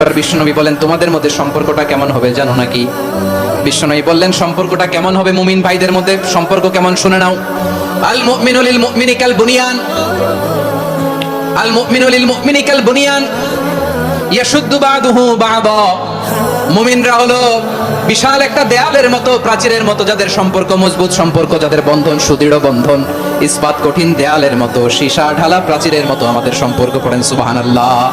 বিশ্বনবী বলেন, তোমাদের মধ্যে সম্পর্কটা কেমন হবে জানো নাকি? বিশ্বনবী বললেন, সম্পর্কটা কেমন হবে মুমিন ভাইদের মধ্যে? সম্পর্ক কেমন শুনে নাও। আল মুমিনু লিল মুমিনি কাল বুনিয়ান। আল মুমিনু লিল মুমিনি কাল বুনিয়ান। ইয়াশুদ্দু বাদুহু বাদা। মুমিনরা হলো বিশাল একটা দেয়ালের মতো, প্রাচীরের মতো, যাদের সম্পর্ক মজবুত, সম্পর্ক যাদের বন্ধন, সুদৃঢ় বন্ধন, ইস্পাত কঠিন দেয়ালের মতো, সীসা ঢালা প্রাচীরের মতো আমাদের সম্পর্ক করেন, সুবহানাল্লাহ।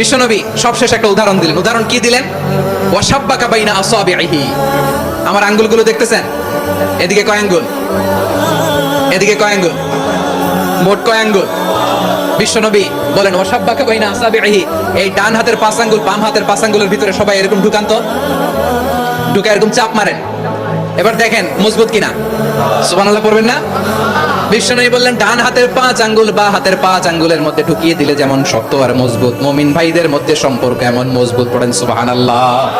বিশ্বনবী সবশেষ একটা উদাহরণ দিলেন। উদাহরণ কি দিলেন? ওয়াসাব্বাকা বাইনা আসাবিহি আমার আঙ্গুলগুলো দেখতেছেন? এদিকে কয় আঙ্গুল? এদিকে কয় আঙ্গুল? মোট কয় আঙ্গুল? বিশ্বনবী বলেন ওয়াসাব্বাকা বাইনা আসাবিহি এই ডান হাতের পাঁচ আঙ্গুল বাম হাতের পাঁচ আঙ্গুলের ভিতরে সবাই এরকম ঢুকান তো? ঢুকে এরকম চাপ মারেন। এবার দেখেন, মজবুত কিনা? সুবান আল্লাহ পড়বেন না? বিশ্বনবী বললেন, ডান হাতের পাঁচ আঙ্গুল বা হাতের পাঁচ আঙ্গুলের মধ্যে ঢুকিয়ে দিলে যেমন শক্ত আর মজবুত। মমিন ভাইদের মধ্যে সম্পর্ক এমন মজবুত, পড়েন সুবহানাল্লাহ।